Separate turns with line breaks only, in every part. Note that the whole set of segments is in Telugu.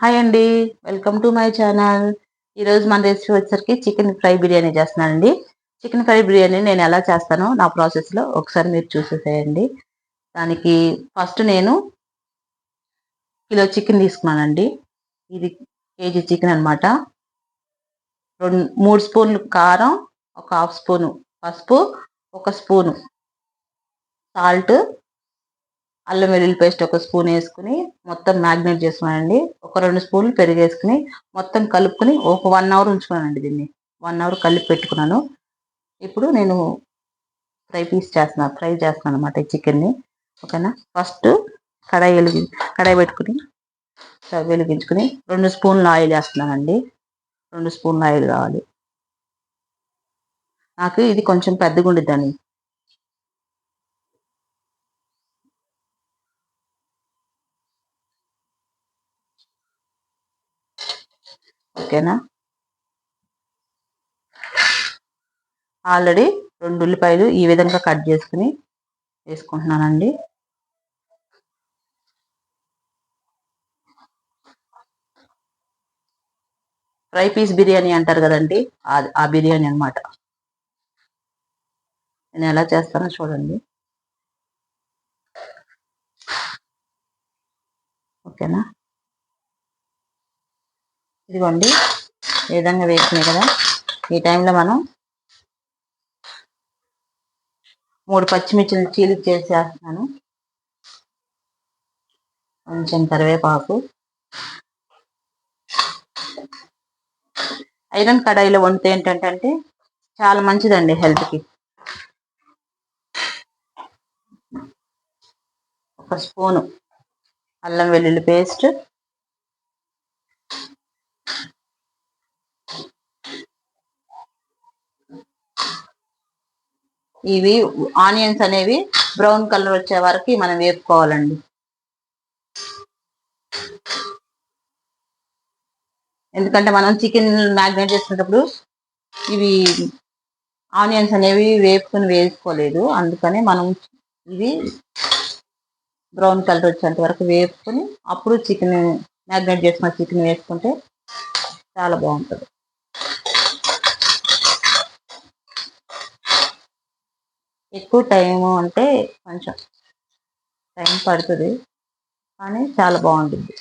హాయ్ అండి వెల్కమ్ టు మై ఛానల్ ఈరోజు మన రెసిపీ వచ్చేసరికి చికెన్ ఫ్రై బిర్యానీ చేస్తున్నానండి. చికెన్ ఫ్రై బిర్యానీ నేను ఎలా చేస్తానో నా ప్రాసెస్లో ఒకసారి మీరు చూసేసేయండి. దానికి ఫస్ట్ నేను కిలో చికెన్ తీసుకున్నానండి. ఇది కేజీ చికెన్ అనమాట రెండు మూడు స్పూన్లు కారం ఒక హాఫ్ స్పూను పసుపు ఒక స్పూను సాల్ట్ అల్లం వెల్లుల్లి పేస్ట్ ఒక స్పూన్ వేసుకుని మొత్తం మ్యాగ్నేట్ చేసుకోనండి ఒక రెండు స్పూన్లు పెరుగు వేసుకుని మొత్తం కలుపుకొని ఒక వన్ అవర్ ఉంచుకున్నానండి దీన్ని. వన్ అవర్ కలిపి పెట్టుకున్నాను. ఇప్పుడు నేను ఫ్రై పీస్ చేస్తున్నాను ఫ్రై చేస్తున్నాను అనమాట ఈ చికెన్ని. ఓకేనా? ఫస్ట్ కడాయి వెలిగి కడాయి పెట్టుకుని స్టవ్ వెలిగించుకుని రెండు స్పూన్లు ఆయిల్ వేస్తున్నానండి. రెండు స్పూన్లు ఆయిల్ కావాలి. నాకు ఇది కొంచెం పెద్దగా ఉండిద్దండి ఓకేనా? ఆల్రెడీ రెండు ఉల్లిపాయలు ఈ విధంగా కట్ చేసుకుని వేసుకుంటున్నానండి. ఫ్రై పీస్ బిర్యానీ అంటారు కదండి ఆ బిర్యానీ అనమాట నేను ఎలా చేస్తానో చూడండి. ఓకేనా? ఇదిగోండి ఈ విధంగా వేసినాయి కదా. ఈ టైంలో మనం మూడు పచ్చిమిర్చిలు చీలిక చేసేస్తున్నాను. కొంచెం కరివేపాకు. ఐరన్ కడాయిలో వండితే ఏంటంటే చాలా మంచిదండి హెల్త్కి. ఒక స్పూను అల్లం వెల్లుల్లి పేస్ట్ ఇవి ఆనియన్స్ అనేవి బ్రౌన్ కలర్ వచ్చే వరకు మనం వేపుకోవాలండి. ఎందుకంటే మనం చికెన్ మ్యాగ్నేట్ చేసినప్పుడు ఇవి ఆనియన్స్ అనేవి వేపుకొని వేసుకోలేదు. అందుకనే మనం ఇవి బ్రౌన్ కలర్ వచ్చేంత వరకు వేసుకుని అప్పుడు చికెన్ మ్యాగ్నేట్ చేసుకున్న చికెన్ వేసుకుంటే చాలా బాగుంటుంది. ఎక్కువ టైము అంటే కొంచెం టైం పడుతుంది కానీ చాలా బాగుంటుంది.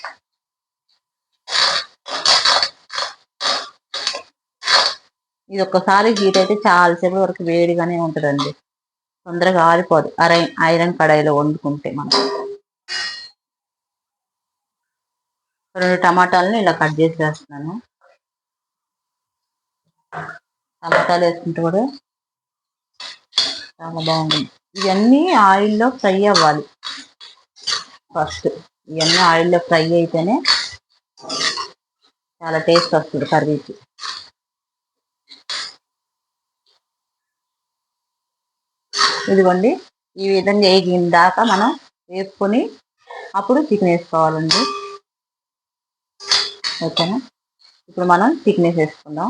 ఇది ఒక్కసారి హీట్ అయితే చాలాసేపు వరకు వేడిగానే ఉంటుందండి. తొందరగా ఆరిపోదు. అరై ఐరన్ కడాయిలో వండుకుంటే మనం. రెండు టమాటాలను ఇలా కట్ చేసి వేస్తున్నాను. టమాటాలు వేసుకుంటే కూడా చాలా బాగుంటుంది ఇవన్నీ ఆయిల్లో ఫ్రై అవ్వాలి. ఫస్ట్ ఇవన్నీ ఆయిల్లో ఫ్రై అయితేనే చాలా టేస్ట్ వస్తుంది కర్రీకి. ఇదిగోండి ఈ విధంగా వేగిన దాకా మనం వేసుకొని అప్పుడు చికెన్ వేసుకోవాలండి. ఓకేనా? ఇప్పుడు మనం చికెన్ వేసేసుకుందాం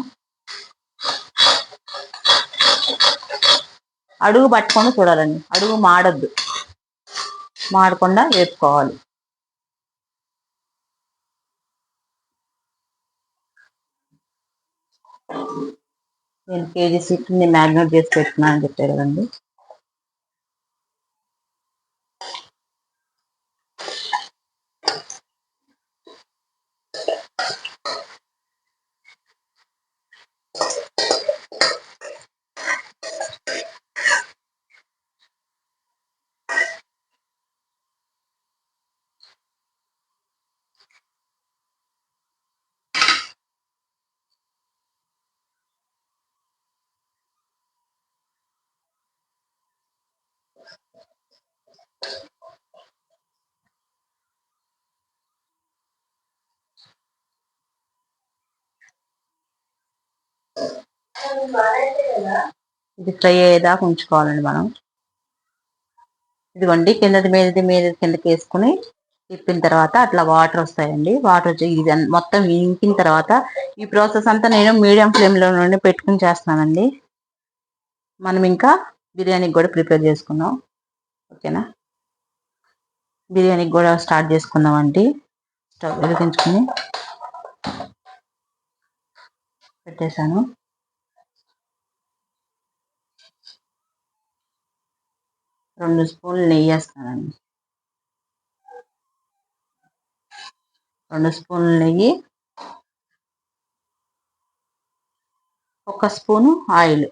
అడుగు పట్టుకొని చూడాలండి. అడుగు మాడద్దు. మాడకుండా వేపుకోవాలి నేను కేజీ చికెన్ని మ్యాగ్నేట్ చేసి పెట్టినా అని చెప్పారు కదండి. ఇది ఫ్రై అయ్యేదాకా ఉంచుకోవాలండి మనం. ఇదిగోండి కిందది మీదది మీద కిందకి వేసుకుని తిప్పిన తర్వాత అట్లా వాటర్ వస్తాయండి. వాటర్ వచ్చి ఇది మొత్తం ఇంకిన తర్వాత ఈ ప్రాసెస్ అంతా నేను మీడియం ఫ్లేమ్లో నుండి పెట్టుకుని చేస్తున్నానండి. మనం ఇంకా బిర్యానీకి కూడా ప్రిపేర్ చేసుకుందాం. ఓకేనా? బిర్యానీకి కూడా స్టార్ట్ చేసుకుందామండి. స్టవ్ వెలిగించుకుని పెట్టేశాను. రెండు స్పూన్లు నెయ్యి వేస్తానండి. రెండు స్పూన్లు నెయ్యి ఒక స్పూను ఆయిల్.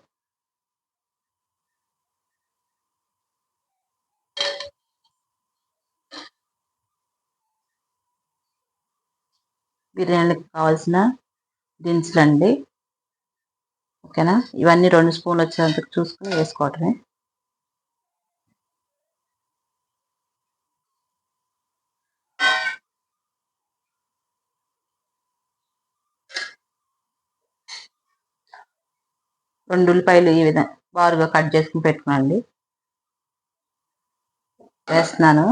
బిర్యానీకి కావాల్సిన దినుసులు అండి ఓకేనా? ఇవన్నీ రెండు స్పూన్లు వచ్చేందుకు చూసుకుని వేసుకోవటమే. రెండు ఉల్లిపాయలు ఈ విధంగా బారుగా కట్ చేసుకుని పెట్టుకోండి. వేస్తున్నాను.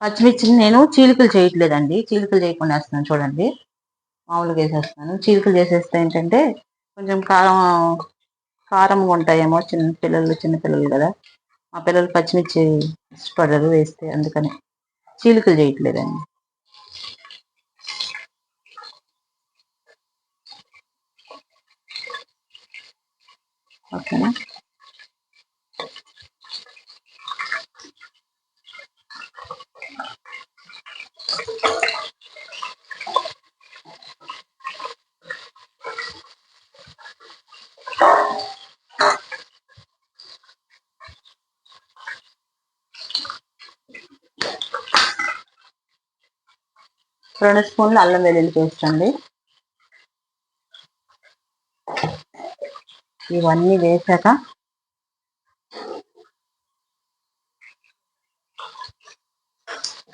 పచ్చిమిర్చిని నేను చీలికలు చేయట్లేదండి. చీలికలు చేయకుండా వేస్తున్నాను చూడండి. మామూలుగా వేసేస్తున్నాను. చీలికలు చేసేస్తే ఏంటంటే కొంచెం కారం కారంగా ఉంటాయేమో చిన్న పిల్లలు చిన్న పిల్లలు కదా. మా పిల్లలు పచ్చిమిర్చి ఇష్టపడరు వేస్తే అందుకని. చీలికలు చేయట్లేదండి ఓకేనా రెండు స్పూన్లు అల్లం వెల్లుల్లి పేస్ట్ అండి. ఇవన్నీ వేసాక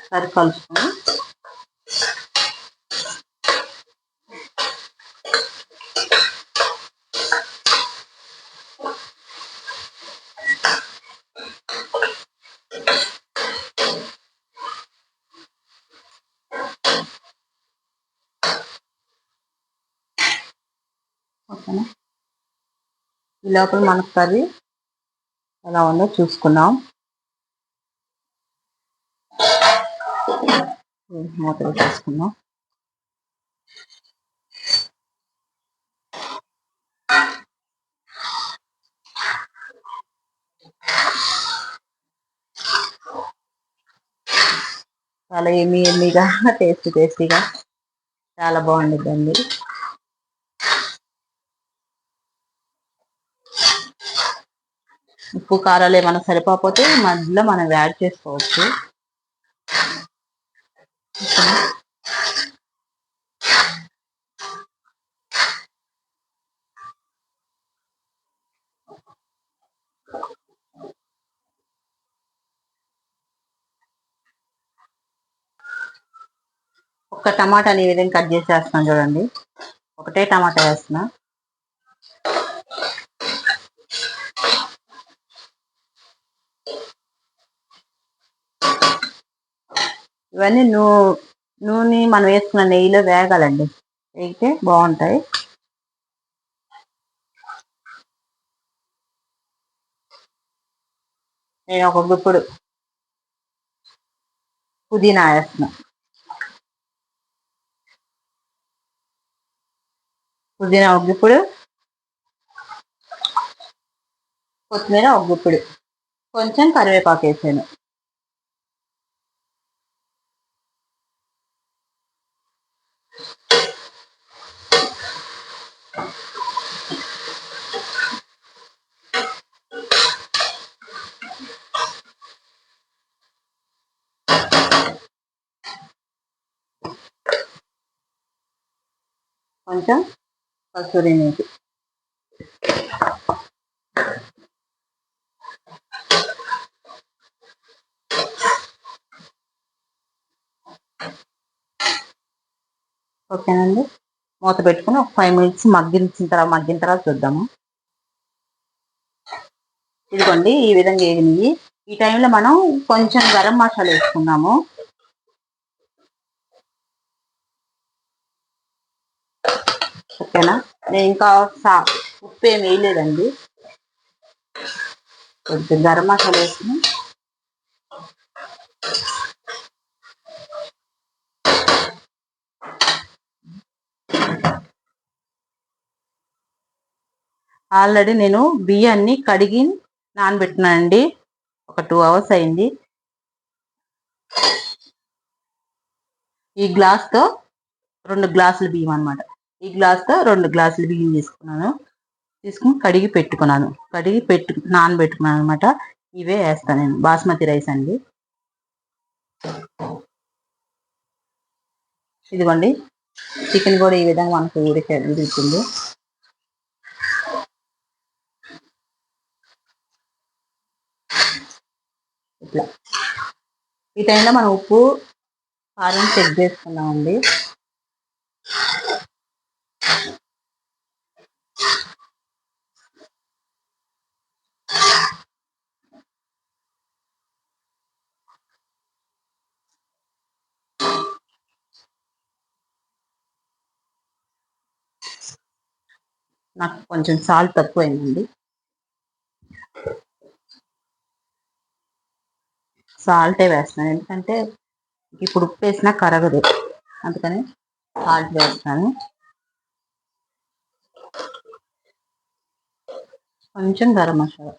సరి కలుసుకుని ఓకేనా? ఈ లోపల మనకు కర్రీ ఎలా ఉందో చూసుకున్నాం మూత చూసుకున్నాం చాలా ఏమి ఏమిగా టేస్టీ టేస్టీగా చాలా బాగుండిద్దండి. ఉప్పు కారాలు ఏమైనా సరిపోతే మధ్యలో మనం యాడ్ చేసుకోవచ్చు. ఒక టమాటాని ఈ విధంగా కట్ చేసేస్తున్నాను చూడండి. ఒకటే టమాటా వేస్తున్నా. ఇవన్నీ నూ నూనె మనం వేసుకున్న నెయ్యిలో వేగాలండి. వేగితే బాగుంటాయి. నేను ఒక గుప్పుడు పుదీనా వేస్తున్నా. పుదీనా ఒక గుప్పుడు కొత్తిమీర ఒక గుప్పుడు. కొంచెం కరివేపాకు వేసాను. కొంచెం కస్తూరి మేతి ఓకేనండి మూత పెట్టుకుని ఒక ఫైవ్ మినిట్స్ మగ్గించిన తర్వాత మగ్గిన తర్వాత చూద్దాము. ఇదిగోండి ఈ విధంగా వేగినాయి ఈ టైంలో మనం కొంచెం గరం మసాలా వేసుకున్నాము ఓకేనా? నేను ఇంకా ఉప్పు ఏమి వేయలేదండి. కొంచెం గరం మసాలా వేసుకుని. ఆల్రెడీ నేను బియ్యాన్ని కడిగి నానబెట్టినానండి. ఒక టూ అవర్స్ అయింది. ఈ గ్లాస్తో రెండు గ్లాసులు బియ్యం అనమాట ఈ గ్లాస్తో రెండు గ్లాసులు బియ్యం తీసుకున్నాను. తీసుకుని కడిగి పెట్టుకున్నాను. కడిగి పెట్టు నానబెట్టుకున్నాను అనమాట ఇవే వేస్తాను నేను. బాస్మతి రైస్ అండి. ఇదిగోండి. చికెన్ కూడా ఈ విధంగా మనకు ఉడికే ఉడుకుతుంది. ఇట్లా. ఈ టైంలో మనం ఉప్పు కారం చెక్ చేసుకున్నామండి. నాకు కొంచెం సాల్ట్ తక్కువైందండి. సాల్టే వేస్తున్నాను. ఎందుకంటే ఇప్పుడు ఉప్పు వేసినా కరగదు. అందుకని సాల్ట్ వేస్తాను కొంచెం గరం మసాలా.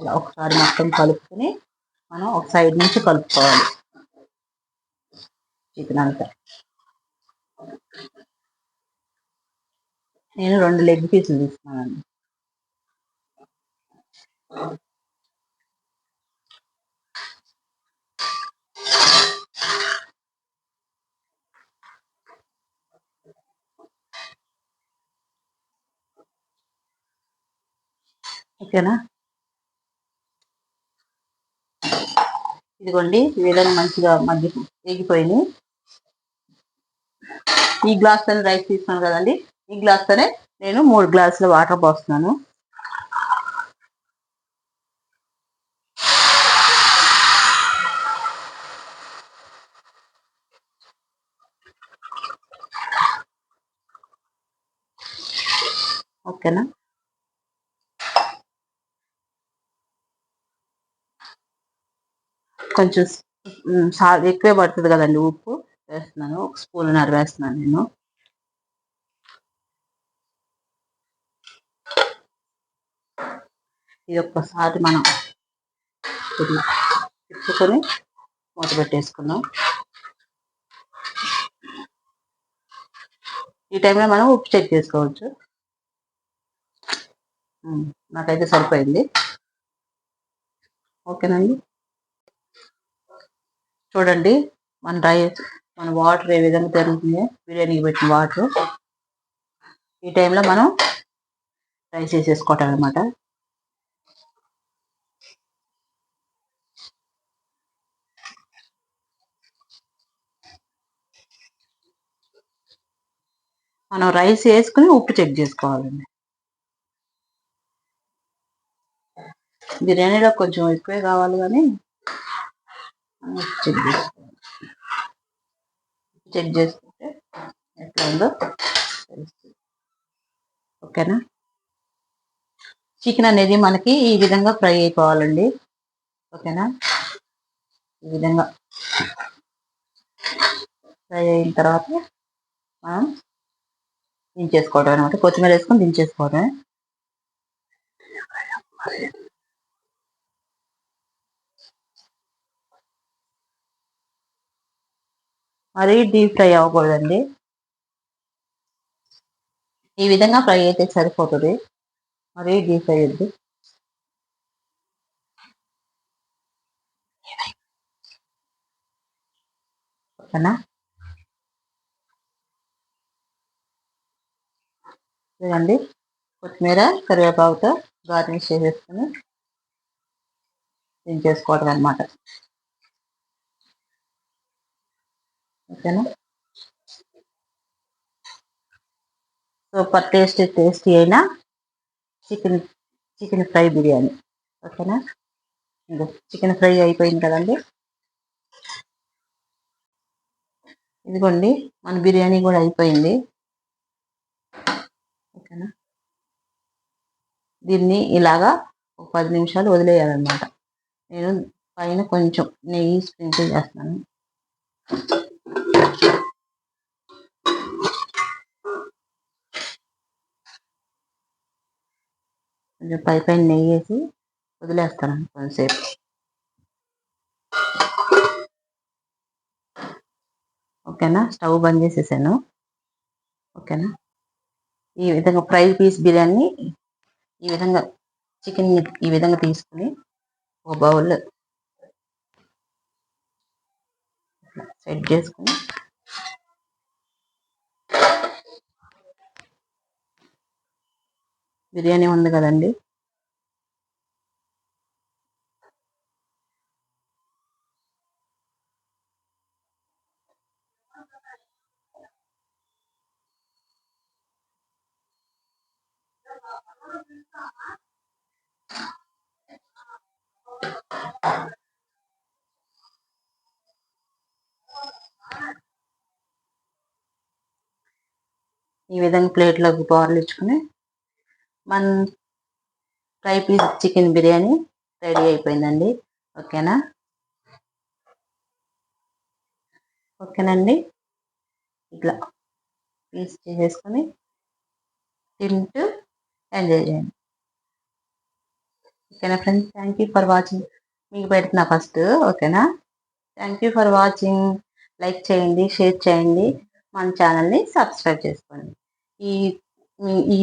ఇలా ఒకసారి మొత్తం కలుపుకొని మనం ఒక సైడ్ నుంచి కలుపుకోవాలి. చికెన్ అంతా నేను రెండు లెగ్ పీసులు తీసుకున్నానండి. ఓకేనా? ఇదిగోండి ఈ మంచిగా మధ్య ఎగిపోయినాయి ఈ గ్లాస్తోనే రైస్ తీసుకున్నాను కదండి. ఈ గ్లాస్ తోనే నేను మూడు గ్లాసుల వాటర్ పోస్తున్నాను. ఓకేనా? కొంచెం సా ఎక్కువే పడుతుంది కదండి ఉప్పు. వేస్తున్నాను. ఒక స్పూన్ నర వేస్తున్నాను నేను. ఇది ఒక్కసారి మనం తిప్పుకొని మూత పెట్టేసుకుందాం. ఈ టైంలో మనం ఉప్పు చెక్ చేసుకోవచ్చు. నాకైతే సరిపోయింది. ఓకేనండి. చూడండి మన రైస్ మన వాటర్ ఏ విధంగా తిరుగుతుంది బిర్యానీకి పెట్టిన వాటర్. ఈ టైంలో మనం రైస్ వేసేసుకోవటం అనమాట మనం రైస్ వేసుకుని ఉప్పు చెక్ చేసుకోవాలండి. బిర్యానీలో కొంచెం ఎక్కువే కావాలి కానీ చెక్ చేసుకోవాలి చెక్ చేసుకుంటే ఎట్లా ఉందో తెలుస్తుంది. ఓకేనా? చికెన్ అనేది మనకి ఈ విధంగా ఫ్రై అయిపోవాలండి. ఓకేనా? ఈ విధంగా ఫ్రై అయిన తర్వాత మనం దించేసుకోవడం అనమాట కొత్తిమీర వేసుకొని దించేసుకోవడమే మరీ డీప్ ఫ్రై అవ్వకూడదండి. ఈ విధంగా ఫ్రై అయితే సరిపోతుంది. మరీ డీప్ ఫ్రై వద్దు. ఓకేనా? చూడండి. కొత్తిమీర కరివేపాకుతో గార్నిష్ చేసేసుకుని దించేసుకోవడం అనమాట ఓకేనా? సూపర్ టేస్టీ టేస్టీ అయినా చికెన్ చికెన్ ఫ్రై బిర్యానీ. ఓకేనా? చికెన్ ఫ్రై అయిపోయింది కదండి. ఇదిగోండి మన బిర్యానీ కూడా అయిపోయింది. ఓకేనా? దీన్ని ఇలాగా ఒక పది నిమిషాలు వదిలేయాలన్నమాట. నేను పైన కొంచెం నెయ్యి స్ప్రింకిల్ చేస్తున్నాను కొంచెం పై పైన నెయ్యి వేసి వదిలేస్తాను కొంతసేపు. ఓకేనా? స్టవ్ బంద్ చేసేసాను. ఓకేనా? ఈ విధంగా ఫ్రై పీస్ బిర్యానీ ఈ విధంగా చికెన్ ఈ విధంగా తీసుకుని ఒక బౌల్ సెట్ చేసుకుని బిర్యానీ ఉంది కదండి. ఈ విధంగా ప్లేట్లోకి ఇచ్చుకుని మన fry piece chicken biryani ready అయిపోయిందండి. ఓకేనా? ఓకేనండి. ఇట్లా పీస్ చేసేసుకొని తింటూ ఎంజాయ్ చేయండి. ఓకేనా friends? Thank you for watching. మీకు పెడుతున్నా ఫస్ట్. ఓకేనా? Thank you for watching. Like చేయండి షేర్ చేయండి. మన ఛానల్ని సబ్స్క్రైబ్ చేసుకోండి. ఈ ఈ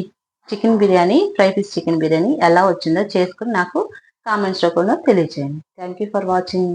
chicken biryani fry piece chicken biryani ఎలా వచ్చిందో చేసుకుని నాకు కామెంట్స్లో కూడా తెలియజేయండి థ్యాంక్ యూ ఫర్ వాచింగ్